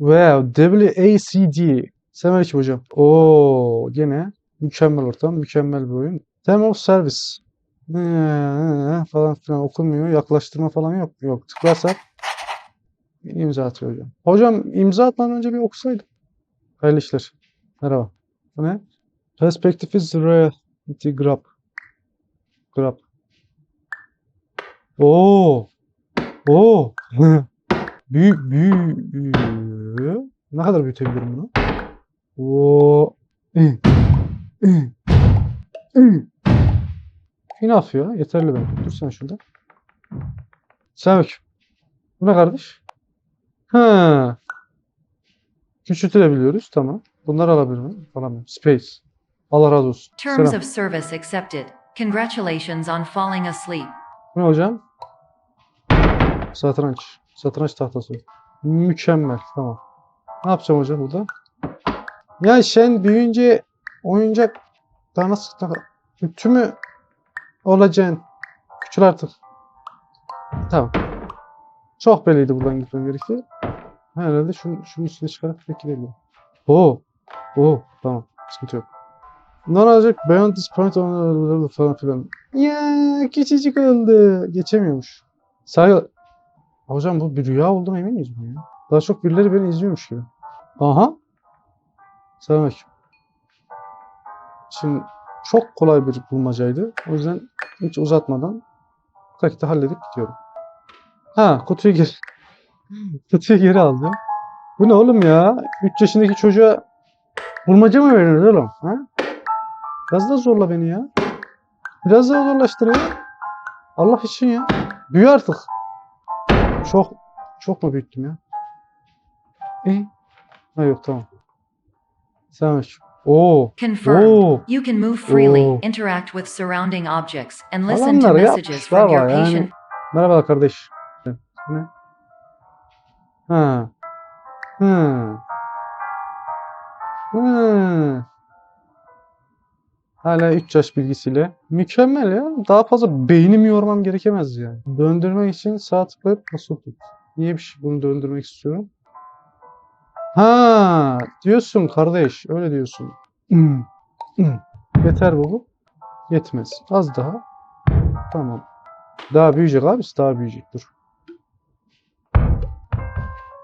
Wow, WACD. Selamünaleyküm hocam. Oo, gene mükemmel ortam, mükemmel bir oyun. Term of Service. Ee, falan filan okunmuyor. Yaklaştırma falan yok. Yok. Tıklarsak imza atıyor hocam. Hocam imza atmadan önce bir okusaydım. Hayırlı işler. Merhaba. Bu ne? Perspective is reality grab. Grab. Oo. Oo. Büyük büyük. Ne kadar büyütebilirim bunu? Oo. Enough ya. Yeterli bence. Dur sen şurada. Selamünaleyküm. Bu ne kardeş? Ha. Küçültülebiliyoruz. Tamam. Bunları alabilir miyim? Alamıyorum. Space. Allah razı olsun. Terms of service accepted. Congratulations on falling asleep. Ne hocam? Satranç. Satranç tahtası. Mükemmel. Tamam. Ne yapacağım hocam burada? Ya sen büyüyünce oyuncak daha nasıl daha kötü mü olacaksın? Küçül artık. Tamam. Çok belliydi buradan gitmem gerekiyor. Herhalde şunun, şunun üstüne çıkarak direkt gidelim. Oo. Oo. Tamam. Sıkıntı yok. Ne olacak? Beyond this point falan filan. Ya küçücük oldu. Geçemiyormuş. Saygı... Hocam bu bir rüya olduğuna emin miyiz bu ya? Daha çok birileri beni izliyormuş gibi. Aha. Selamünaleyküm. Şimdi çok kolay bir bulmacaydı. O yüzden hiç uzatmadan dakika halledip gidiyorum. Ha kutuyu geri kutuyu geri aldım. Bu ne oğlum ya? 3 yaşındaki çocuğa bulmaca mı veriyoruz oğlum? Ha? Biraz daha zorla beni ya. Biraz daha zorlaştır ya. Allah için ya. Büyü artık. Çok çok mu büyüttüm ya? E? Ha yok tamam. Selamünaleyküm. Oo. Confirmed. Oo. You can move freely, Oo. interact with surrounding objects, and listen to messages from your var yani. patient. Merhaba kardeş. Ne? Ha. Hı. Hı. Hala 3 yaş bilgisiyle. Mükemmel ya. Daha fazla beynimi yormam gerekemez yani. Döndürmek için sağ tıklayıp nasıl tut? Niye bir şey bunu döndürmek istiyorum? Ha, diyorsun kardeş. Öyle diyorsun. Hmm. Hmm. Yeter bu. Yetmez. Az daha. Tamam. Daha büyüyecek abi. Daha büyüyecek. Dur.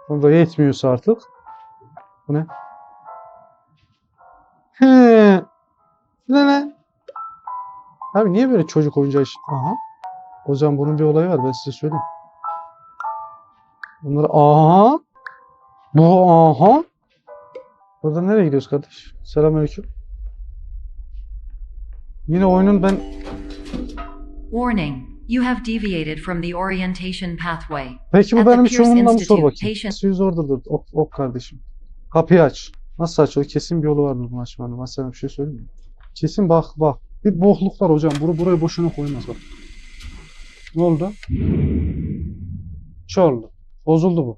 O da yetmiyorsa artık. Bu ne? He. Ne ne? Abi niye böyle çocuk oyuncağı iş? Aha. Hocam bunun bir olayı var ben size söyleyeyim. Bunları aha. Bu aha. Burada nereye gidiyoruz kardeş? Selamünaleyküm. Yine oyunun ben Warning. You have deviated from the orientation pathway. Peki bu At the benim Pierce mı sor Institute, bakayım. patient- Suyu orada dur. Ok, ok kardeşim. Kapıyı aç. Nasıl açıyor? Kesin bir yolu vardır bunu açmanın. Ben sana bir şey söyleyeyim mi? Kesin bak bak. Bir bokluk var hocam. Bunu buraya boşuna koymaz bak. Ne oldu? Şey oldu. Bozuldu bu.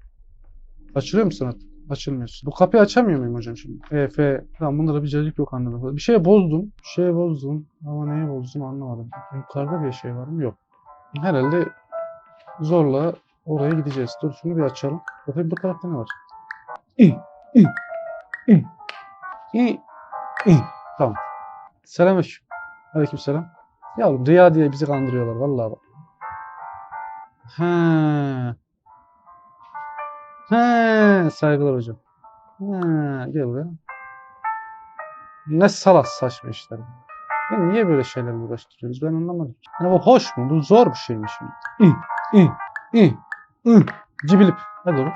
Açılıyor musun artık? Açılmıyorsun. Bu kapıyı açamıyor muyum hocam şimdi? E, F. Tamam bunda da bir cacık yok anladım. Bir şey bozdum. Bir şey bozdum. Ama neye bozdum anlamadım. Yukarıda bir şey var mı? Yok. Herhalde zorla oraya gideceğiz. Dur şunu bir açalım. Bakayım bu tarafta ne var? İ, i, i, i, i. Tamam. Selamünaleyküm. Aleykümselam. Yavrum Rüya diye bizi kandırıyorlar vallahi bak. He. He, saygılar hocam. He, gel buraya. Ne salak saçma işler. Ya niye böyle şeylerle uğraştırıyoruz ben anlamadım. Ya bu hoş mu? Bu zor bir şey mi şimdi? İ, i, i, i. Cibilip. Hadi oğlum.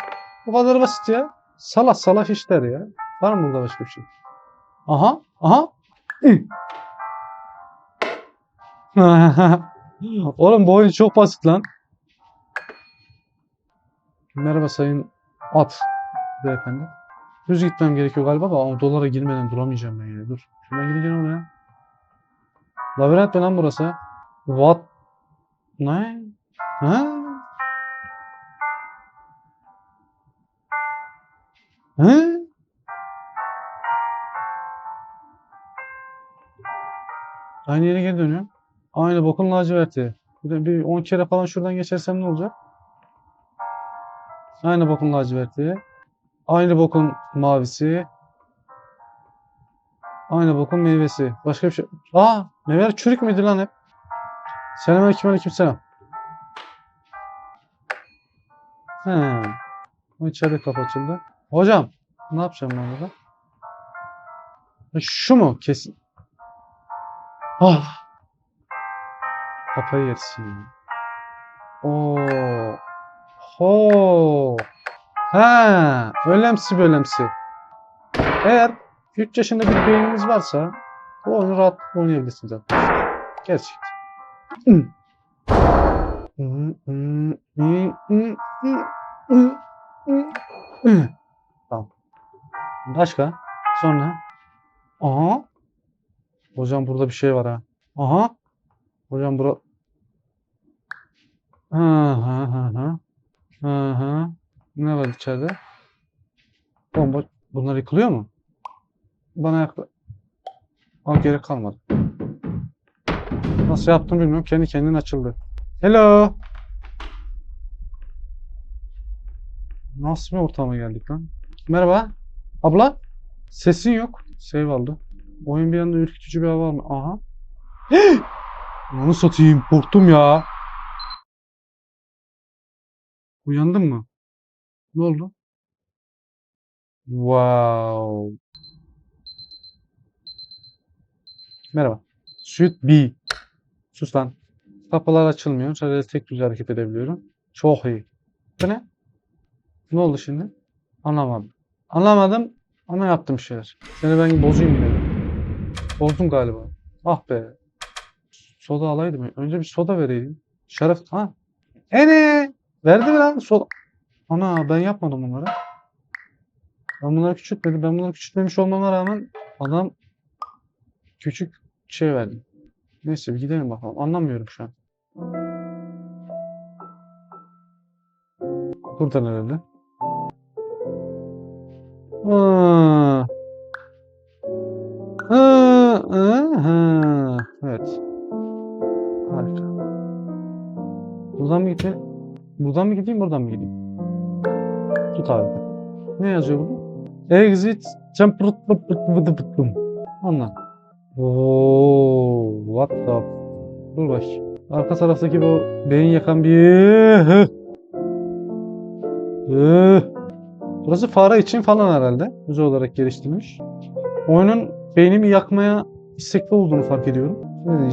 Bu kadar basit ya. Salak salak işler ya. Var mı burada başka bir şey? Aha, aha. Oğlum bu oyun çok basit lan. Merhaba sayın at beyefendi. Düz gitmem gerekiyor galiba ama dolara girmeden duramayacağım ben ya. Dur. Şuradan gideceğim oraya. Labirent mi lan burası? What? Ne? Ha? Hı? Aynı yere geri dönüyorum. Aynı bokun laciverti. Bir bir 10 kere falan şuradan geçersem ne olacak? Aynı bokun laciverti. Aynı bokun mavisi. Aynı bokun meyvesi. Başka bir şey. Aa, meyveler çürük müydü lan hep? Selamünaleyküm aleykümselam. He. O içeride kapı açıldı. Hocam, ne yapacağım ben burada? Şu mu? Kesin. Ah. Kafayı yersin. Oo. Ho. Ha, ölemsi bölemsi. Eğer 3 yaşında bir beyniniz varsa bu oyunu rahatlıkla oynayabilirsiniz arkadaşlar. Gerçekten. Tamam. Başka? Sonra? Aha. Hocam burada bir şey var ha. Aha. Hocam bura... Ha ha ha ha. Ha ha. Ne var içeride? Bomba. Bunlar yıkılıyor mu? Bana yakla... Aa gerek kalmadı. Nasıl yaptım bilmiyorum. Kendi kendine açıldı. Hello. Nasıl bir ortama geldik lan? Merhaba. Abla. Sesin yok. Save aldı. Oyun bir anda ürkütücü bir hava alma. Aha. Onu satayım. Korktum ya. Uyandın mı? Ne oldu? Wow. Merhaba. Suite B. Sus lan. Kapılar açılmıyor. Sadece tek düze hareket edebiliyorum. Çok iyi. Bu ne? Ne oldu şimdi? Anlamadım. Anlamadım ama yaptım şeyler. Seni ben bozayım yine. Bozdum galiba. Ah be. Soda alaydım. Önce bir soda vereydim. Şeref. Ha. Ene. Verdi mi lan soda? Ana ben yapmadım bunları. Ben bunları küçültmedim. Ben bunları küçültmemiş olmama rağmen adam küçük şey verdi. Neyse bir gidelim bakalım. Anlamıyorum şu an. Buradan herhalde. Aa. Buradan mı gideyim, buradan mı gideyim? Tut abi. Ne yazıyor burada? Exit temperaturum. Anla. Oo, what the Dur bak. Arka taraftaki bu beyin yakan bir. Burası fare için falan herhalde. Özel olarak geliştirilmiş. Oyunun beynimi yakmaya istekli olduğunu fark ediyorum.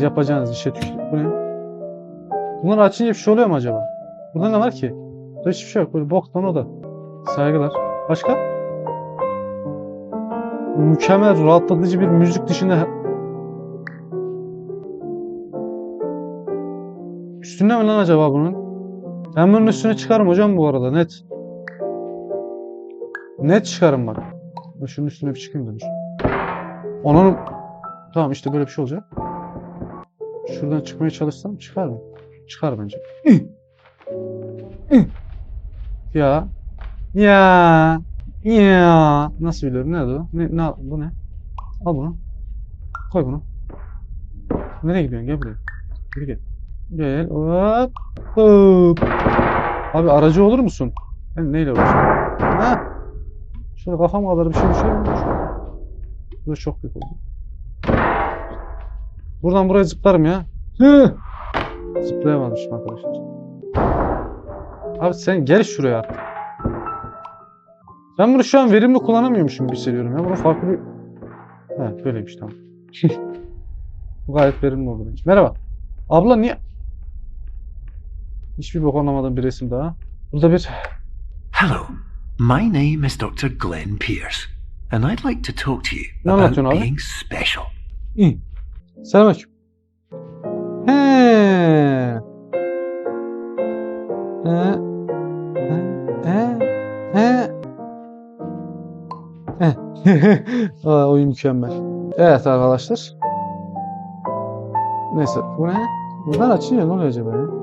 Yapacağınız işe tükür. Bu ne? Bunları açınca bir şey oluyor mu acaba? Burada ne var ki? Burada hiçbir şey yok. Böyle boktan o da. Saygılar. Başka? Mükemmel, rahatlatıcı bir müzik dışında Üstünde mi lan acaba bunun? Ben bunun üstüne çıkarım hocam bu arada net. Net çıkarım bak. Şunun üstüne bir çıkayım demiş. Onun Tamam işte böyle bir şey olacak. Şuradan çıkmaya çalışsam çıkar mı? Çıkar bence. Ya. Ya. Ya. Nasıl biliyorum? Nerede o? Ne, ne, bu ne? Al bunu. Koy bunu. Nereye gidiyorsun? Gel buraya. Geri gel. Gel. Hop. Hop. Abi aracı olur musun? Ben neyle uğraşıyorum? Ha? Şöyle kafam kadar bir şey düşüyor mu? Bu çok büyük oldu. Buradan buraya zıplarım ya. Hı. Zıplayamamışım arkadaşlar. Abi sen gel şuraya artık. Ben bunu şu an verimli kullanamıyormuşum gibi hissediyorum ya. Bunu farklı bir... He böyleymiş tamam. Bu gayet verimli oldu bence. Merhaba. Abla niye... Hiçbir bok anlamadığım bir resim daha. Burada bir... Hello, my name is Dr. Glenn Pierce, and I'd like to talk to you about being special. İyi. Selamünaleyküm. He. He. Aa, oyun mükemmel. Evet arkadaşlar. Neyse bu ne? Buradan açınca ne oluyor acaba ya?